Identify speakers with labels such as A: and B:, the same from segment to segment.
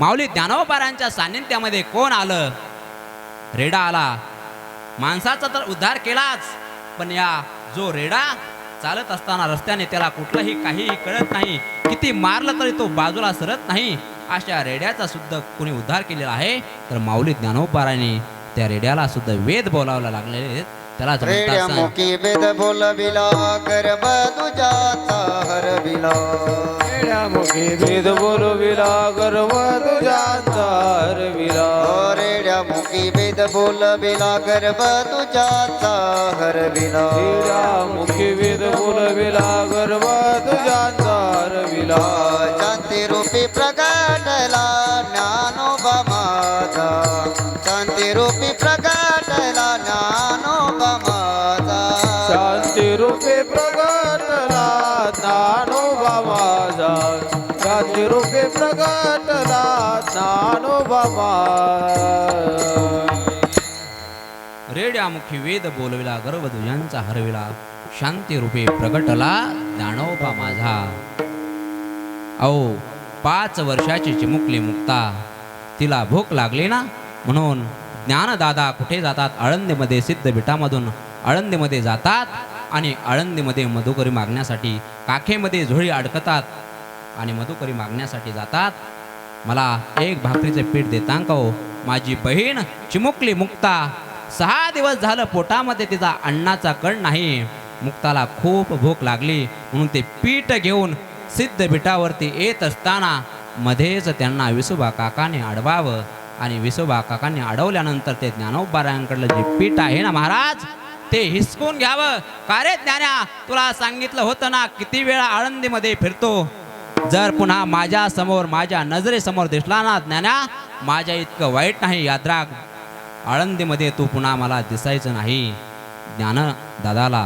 A: माऊली ज्ञानोबारांच्या सान्निध्यामध्ये कोण आलं? रेडा आला. माणसाचा तर उद्धार केलाच पण या जो रेडा चालत असताना रस्त्याने त्याला कुठलंही काहीही कळत नाही किती मारलं तरी तो बाजूला सरत नाही अशा रेड्याचा सुद्धा कोणी उद्धार केलेला आहे? तर माऊली ज्ञानोबाराने त्या रेड्याला सुद्धा वेद बोलावला लागलेले आहेत. त्याला
B: वेद बोलविला गर्भ तुझ्याचा हरविला.
C: मुखी वेद बोलविला गर्व तुझ्याचा हरविला
B: ओ रेड्या मुखी वेद बोलविला गर्भ तुझ्याचा हरविला
C: तेरा मुखी वेद बोलविला गर्व तुझ्याचा हरविला
B: शांती रूपी प्रगटला ज्ञानोबा माझा। शांती रूपी प्रगटला बाबा. माझा
A: रेड्यामुखी वेद बोलविला गर्व दुजांचा हरविला शांती रूपे प्रगटला दानोबा माझा. अहो पाच वर्षाची चिमुकली मुक्ता. तिला भूक लागली ना? म्हणून ज्ञानदादा कुठे जातात? आळंदीमध्ये सिद्धपीठामधून आळंदीमध्ये जातात आणि आळंदीमध्ये मधुकरी मागण्यासाठी काखेमध्ये झोळी अडकतात आणि मधुकरी मागण्यासाठी जातात मला एक भाकरीचे पीठ देतां का हो? माझी बहीण चिमुकली मुक्ता. सहा दिवस झालं पोटामध्ये तिचा अण्णाचा कण नाही. मुक्ताला खूप भूक लागली. म्हणून ते पीठ घेऊन सिद्ध सिद्धपीठावरती येत असताना मध्येच त्यांना विसोबा काकाने अडवावं. आणि विसोबा काकाने अडवल्यानंतर ते ज्ञानोबारायांकडलं जे पीठ आहे ना महाराज ते हिसकून घ्यावं. का रे ज्ञान्या तुला सांगितलं होतं ना किती वेळा आळंदीमध्ये फिरतो? जर पुन्हा माझ्यासमोर माझ्या नजरेसमोर दिसला ना ज्ञाना माझ्या इतकं वाईट नाही यात्रा आळंदीमध्ये तू पुन्हा मला दिसायचं नाही. ज्ञान दादाला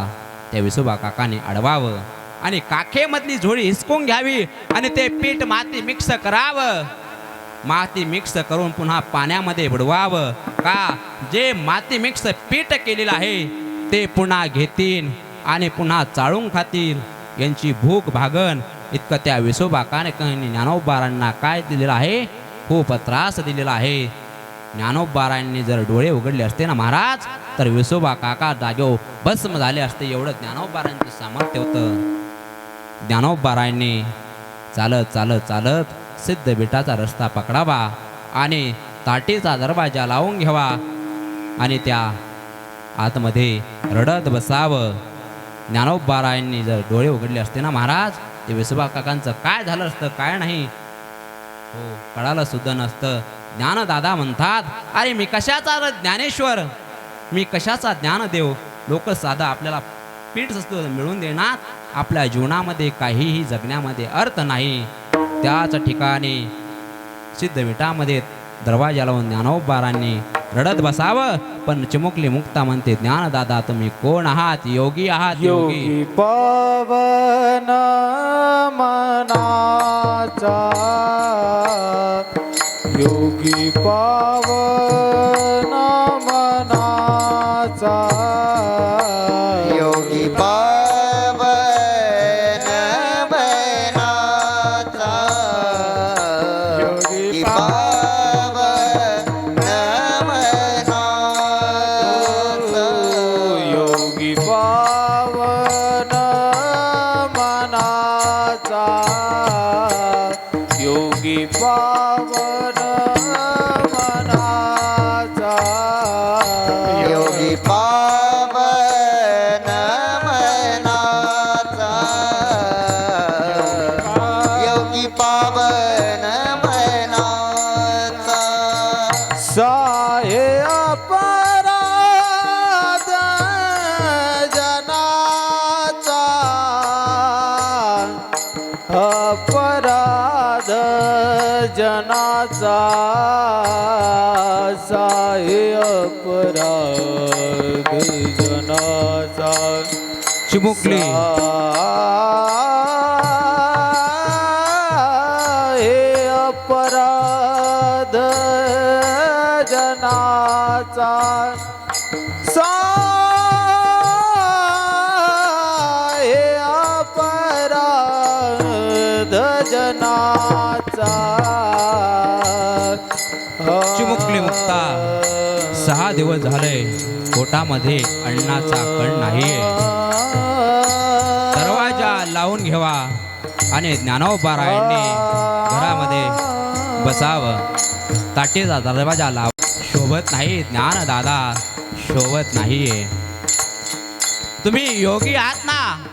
A: त्या विसोबा काकाने अडवावं आणि काखेमधली झोळी हिसकून घ्यावी आणि ते पीठ माती मिक्स करावं. माती मिक्स करून पुन्हा पाण्यामध्ये बुडवावं. का? जे माती मिक्स पीठ केलेलं आहे ते पुन्हा घेतील आणि पुन्हा चाळून खातील. यांची भूक भागन इतकं त्या विसोबाकाने ज्ञानोबारांना काय दिलेलं आहे? खूप त्रास दिलेला आहे. ज्ञानोबारांनी जर डोळे उघडले असते ना महाराज तर विसोबा काका जागेव भस्म झाले असते एवढं ज्ञानोबारांचं सामर्थ्य होतं. ज्ञानोबारांनी चालत चालत चालत सिद्ध बेटाचा रस्ता पकडावा आणि ताटीचा दरवाजा लावून घ्यावा आणि त्या आतमध्ये रडत बसावं. ज्ञानोबारायांनी जर डोळे उघडले असते ना महाराज ते विसोबा काकांचं काय झालं असतं काय नाही? हो कळालं सुद्धा नसतं. ज्ञानदादा म्हणतात अरे मी कशाचा ज्ञानेश्वर? मी कशाचा ज्ञान देव लोक साधा आपल्याला पीठ असतो मिळून देणार. आपल्या जीवनामध्ये काहीही जगण्यामध्ये अर्थ नाही. त्याच ठिकाणी सिद्धविटामध्ये दरवाजा लावून ज्ञानोबारांनी रडत बसावं पण चिमुकली मुक्ता म्हणते ज्ञानदादा तुम्ही कोण आहात? योगी आहात योगी.
C: योगी पवन मनाचा योगी पावना
B: योगी पावन
C: जनाचा साहे अपराध जनाचा
A: चिमुकली.
C: हे अपराध जनाचा सा हे अपराध जनाचा
A: मुक्ता सहा दिवस झाले पोटामध्ये अन्नाचा कण नाहीये दरवाजा लावून घेवा आणि ज्ञानोपारायणने घरामध्ये बसावं. ताटीचा दरवाजा लाव. शोभत नाही ज्ञान दादा शोभत नाहीये. तुम्ही योगी आहात ना?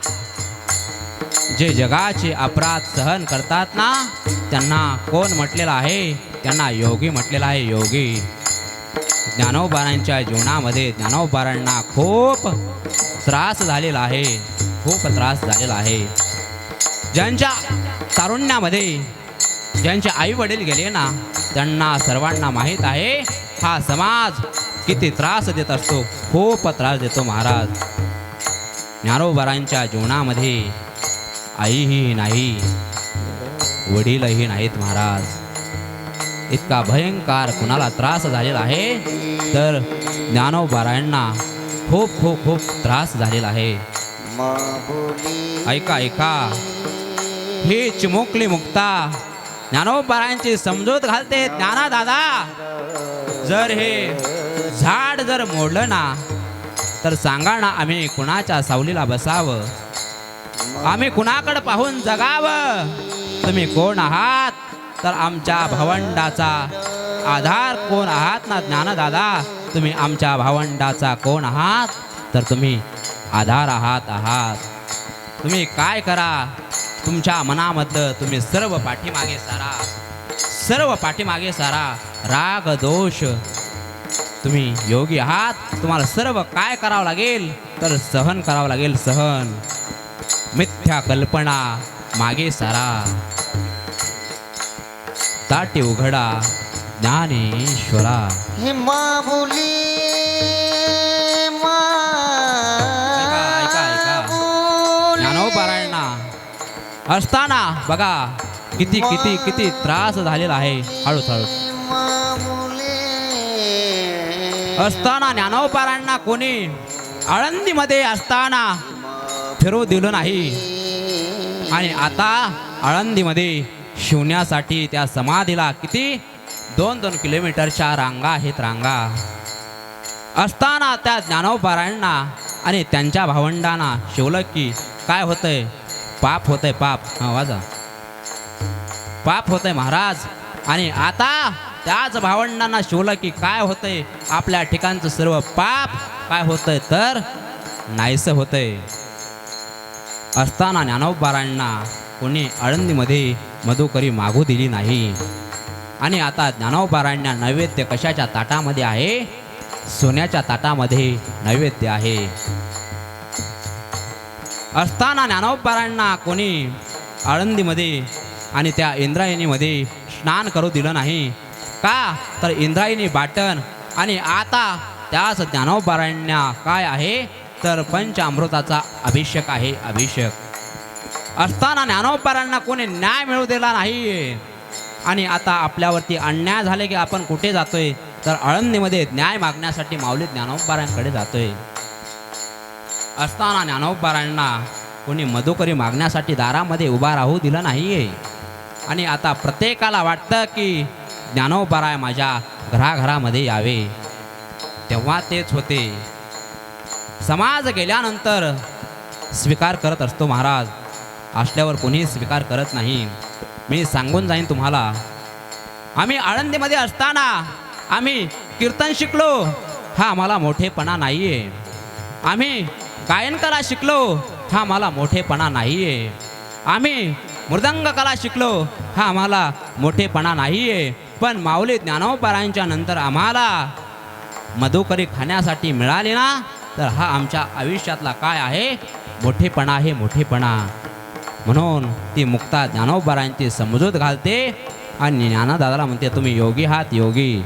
A: जे जगाचे अपराध सहन करतात ना त्यांना कोण म्हटलेलं आहे? त्यांना योगी म्हटलेलं आहे योगी. ज्ञानोबारांच्या जीवनामध्ये ज्ञानोबारांना खूप त्रास झालेला आहे खूप त्रास झालेला आहे. ज्यांच्या तारुण्यामध्ये ज्यांचे आई वडील गेले ना त्यांना सर्वांना माहीत आहे हा समाज किती त्रास देत असतो खूप त्रास देतो महाराज. ज्ञानोबारांच्या जीवनामध्ये आईही नाही वडीलही नाहीत महाराज. इतका भयंकर कुणाला त्रास झालेला आहे? तर ज्ञानोबारायांना खूप खूप खूप त्रास झालेला आहे. ऐका ऐका. ही चिमुकली मुक्ता. ज्ञानोबारायांची समजूत घालते ज्ञाना दादा. जर हे झाड जर मोडलं ना तर सांगा ना आम्ही कुणाच्या सावलीला बसावं? आम्ही कुणाकडे पाहून जगावं? तुम्ही कोण आहात? तर आमच्या भावंडाचा आधार कोण आहात ना ज्ञानदादा? तुम्ही आमच्या भावंडाचा कोण आहात? तर तुम्ही आधार आहात आहात. तुम्ही काय करा? तुमच्या मनामधलं तुम्ही सर्व पाठीमागे सारा. सर्व पाठीमागे सारा. राग दोष. तुम्ही योगी आहात. तुम्हाला सर्व काय करावं लागेल? तर सहन करावं लागेल सहन. मिथ्या कल्पना मागे सारा. ताटे उघडा ज्ञानेश्वरा.
B: हे
A: ऐका. ज्ञानोपारायणा. असताना बघा किती किती किती त्रास झालेला आहे. हळूच हळू. असताना ज्ञानोपारायणा कोणी आळंदीमध्ये असताना फिरू दिलं नाही. आणि आता आळंदीमध्ये शिवण्यासाठी त्या समाधीला किती? दोन दोन किलोमीटरच्या रांगा आहेत रांगा. असताना त्या ज्ञानोपारायणना आणि त्यांच्या भावंडांना शिवलं की काय होतंय? पाप होतंय पाप. हा वाजा. पाप होतंय महाराज. आणि आता त्याच भावंडांना शिवलं की काय होतंय? आपल्या ठिकाणचं सर्व पाप काय होतंय? तर नाहीसं होतंय. असताना ज्ञानोबारांना कोणी आळंदीमध्ये मधुकरी मागू दिली नाही. आणि आता ज्ञानोबारांना नैवेद्य कशाच्या ताटामध्ये आहे? सोन्याच्या ताटामध्ये नैवेद्य आहे. असताना ज्ञानोबारांना कोणी आळंदीमध्ये आणि त्या इंद्रायणीमध्ये स्नान करू दिलं नाही. का? तर इंद्रायणी बाटन आणि आता त्याच ज्ञानोबारांना काय आहे? तर पंचामृताचा अभिषेक आहे अभिषेक. असताना ज्ञानोपरांना कोणी न्याय मिळू दिला नाही. आणि आता आपल्यावरती अन्याय झाले की आपण कुठे जातोय? तर आळंदीमध्ये न्याय मागण्यासाठी माऊली ज्ञानोबारांकडे जातोय. असताना ज्ञानोबारांना कोणी मधुकरी मागण्यासाठी दारामध्ये उभा राहू दिलं नाहीये. आणि आता प्रत्येकाला वाटतं की ज्ञानोबाराय माझ्या घराघरामध्ये यावे. तेव्हा तेच होते. समाज गेल्यानंतर स्वीकार करत असतो महाराज. असल्यावर कोणीही स्वीकार करत नाही. मी सांगून जाईन तुम्हाला. आम्ही आळंदीमध्ये असताना आम्ही कीर्तन शिकलो. हा आम्हाला मोठेपणा नाही आहे आम्ही गायनकला शिकलो. हा आम्हाला मोठेपणा नाही आहे आम्ही मृदंग कला शिकलो. हा आम्हाला मोठेपणा नाही आहे पण माऊली ज्ञानोबारांच्या नंतर आम्हाला मधुकरी खाण्यासाठी मिळाली ना तर हा आमच्या आयुष्यातला काय आहे? मोठेपणा आहे मोठेपणा. म्हणून ती मुक्ता ज्ञानोबरांची समजूत घालते. आणि ज्ञानदादाला म्हणते तुम्ही योगी आहात योगी.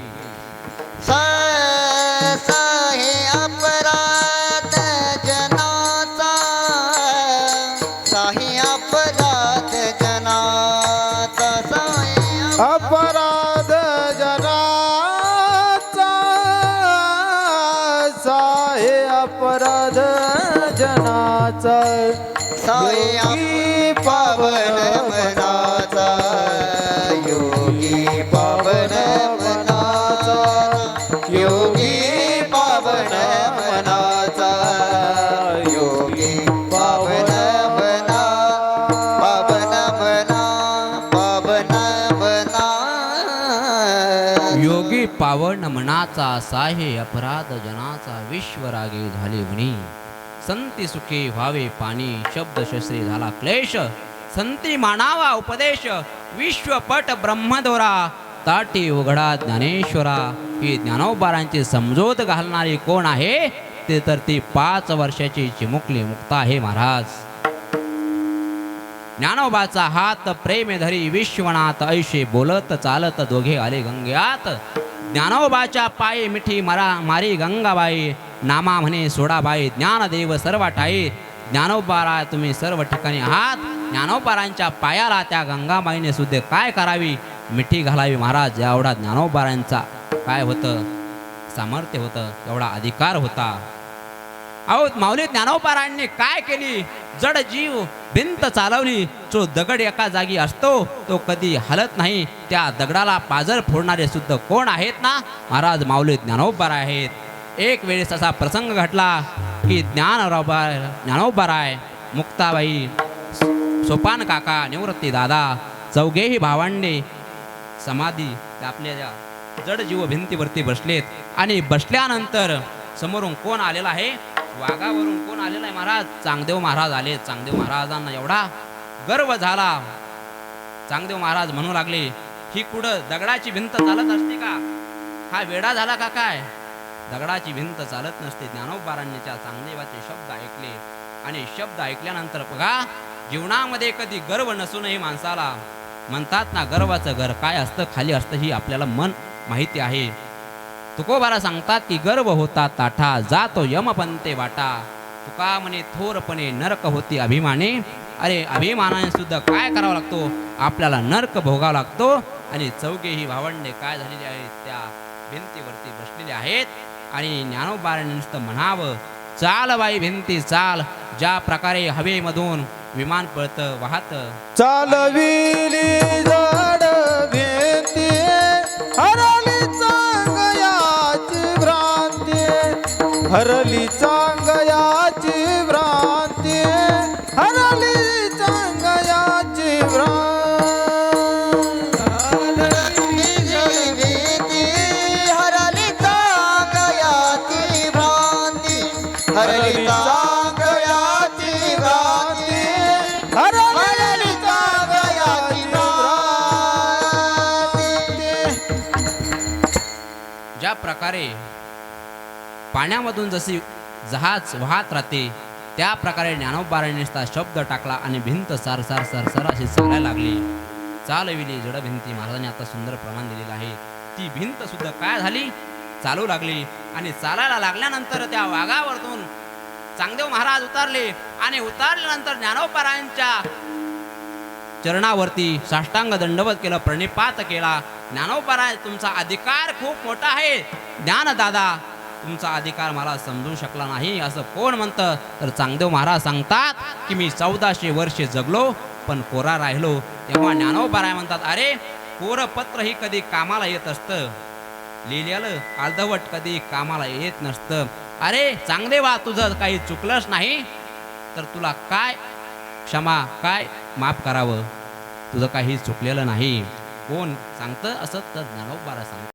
B: मनाचा साहे अपराध जनाचा
A: विश्वरागे झाले म्हणी. संती सुखे व्हावे पाणी शब्द शस्त्री झाला क्लेश. संती मानावा उपदेश विश्वपट ब्रह्मदोरा. ताटी उघडा ज्ञानेश्वरा. ही ज्ञानोबारांची समजोत घालणारी कोण आहे? ते तर ती पाच वर्षाची चिमुकली मुक्ता आहे महाराज. ज्ञानोबाचा हात प्रेमे धरी विश्वनाथ ऐशे बोलत चालत दोघे आले गंग्यात. ज्ञानोबाच्या पायी मिठी मरा मारी गंगाबाई नामा म्हणे सोडाबाई ज्ञानदेव सर्व ठाई ज्ञानोबारा तुम्ही सर्व ठिकाणी आहात. ज्ञानोबारांच्या पायाला त्या गंगाबाईने सुद्धा काय करावी? मिठी घालावी महाराज एवढा ज्ञानोबारांचा काय होतं? सामर्थ्य होतं एवढा अधिकार होता. अहो माऊली ज्ञानोपारांनी काय केली? जड जीव भिंत चालवली जो दगड एका जागी असतो तो कधी हलत नाही. त्या दगडाला पाजर फोडणारे सुद्धा कोण आहेत ना? महाराज माऊली ज्ञानोबर आहेत. एक वेळेस असा प्रसंग घडला की ज्ञानोबा आहे. मुक्ताबाई सोपान काका निवृत्ती दादा चौघेही भावंडे समाधी त्या आपल्या जड जीव भिंतीवरती बसलेत. आणि बसल्यानंतर समोरून कोण आलेला आहे? वाघावरून कोण आलेला आहे महाराज? चांगदेव महाराज आले. चांगदेव महाराजांना एवढा गर्व झाला. चांगदेव महाराज म्हणू लागले ही कुठं दगडाची भिंत चालत असते का? हा वेडा झाला का काय? दगडाची भिंत चालत नसते ज्ञानोबारांच्या चांगदेवाचे शब्द ऐकले. आणि शब्द ऐकल्यानंतर बघा जीवनामध्ये कधी गर्व नसूनही माणसाला म्हणतात ना गर्वाचं घर काय असतं खाली असतं ही आपल्याला मन माहिती आहे. तुकोबारा सांगतात की गर्व होता ताठा जातो यमपंते वाटा. तुका म्हणे थोरपणे नरक होती अभिमाने. अरे अभिमानाने सुद्धा काय करावा लागतो? आपल्याला नरक भोगावा लागतो आणि चौघे ही भावंडे काय झालेली आहेत त्या भिंतीवरती बसलेले आहेत आणि ज्ञानोबाराने नुसतं म्हणावं चाल बाई भिंती चाल. ज्या प्रकारे हवेमधून विमान पळतं चाल
C: चालविली जा. हरली चांगयाची भ्रांती. हरली चांगयाची भ्रांती. हरली चांगयाची भ्रांती.
B: हरली चांगयाची भ्रांती. हरली
C: चांगयाची भ्रांती.
A: ज्या प्रकारे पाण्यामधून जशी जहाज वाहत राहते त्या प्रकारे ज्ञानोबाराने शब्द टाकला आणि भिंत सार सार सार सार अशी चालायला लागली. चालविली जड भिंती. महाराजांनी आता सुंदर प्रमाण दिलेलं आहे. ती भिंत सुद्धा काय झाली? चालू लागली. आणि चालायला लागल्यानंतर त्या वाघावरतून चांगदेव महाराज उतारले आणि उतारल्यानंतर ज्ञानोबारांच्या चरणावरती साष्टांग दंडवत केलं प्रणिपात केला. ज्ञानोपराय तुमचा अधिकार खूप मोठा आहे. ज्ञान दादा तुमचा अधिकार मला समजू शकला नाही असं कोण म्हणतं? तर चांगदेव महाराज सांगतात की मी चौदाशे वर्षे जगलो पण कोरा राहिलो. तेव्हा ज्ञानोबाराय म्हणतात अरे कोरं पत्र ही कधी कामाला येत असतं? लिहिलेलं अर्धवट कधी कामाला येत नसतं. अरे चांगदेवा तुझं काही चुकलंच नाही? तर तुला काय क्षमा काय माफ करावं? तुझं काही चुकलेलं नाही. कोण सांगतं? असं तर ज्ञानोबारा सांगतं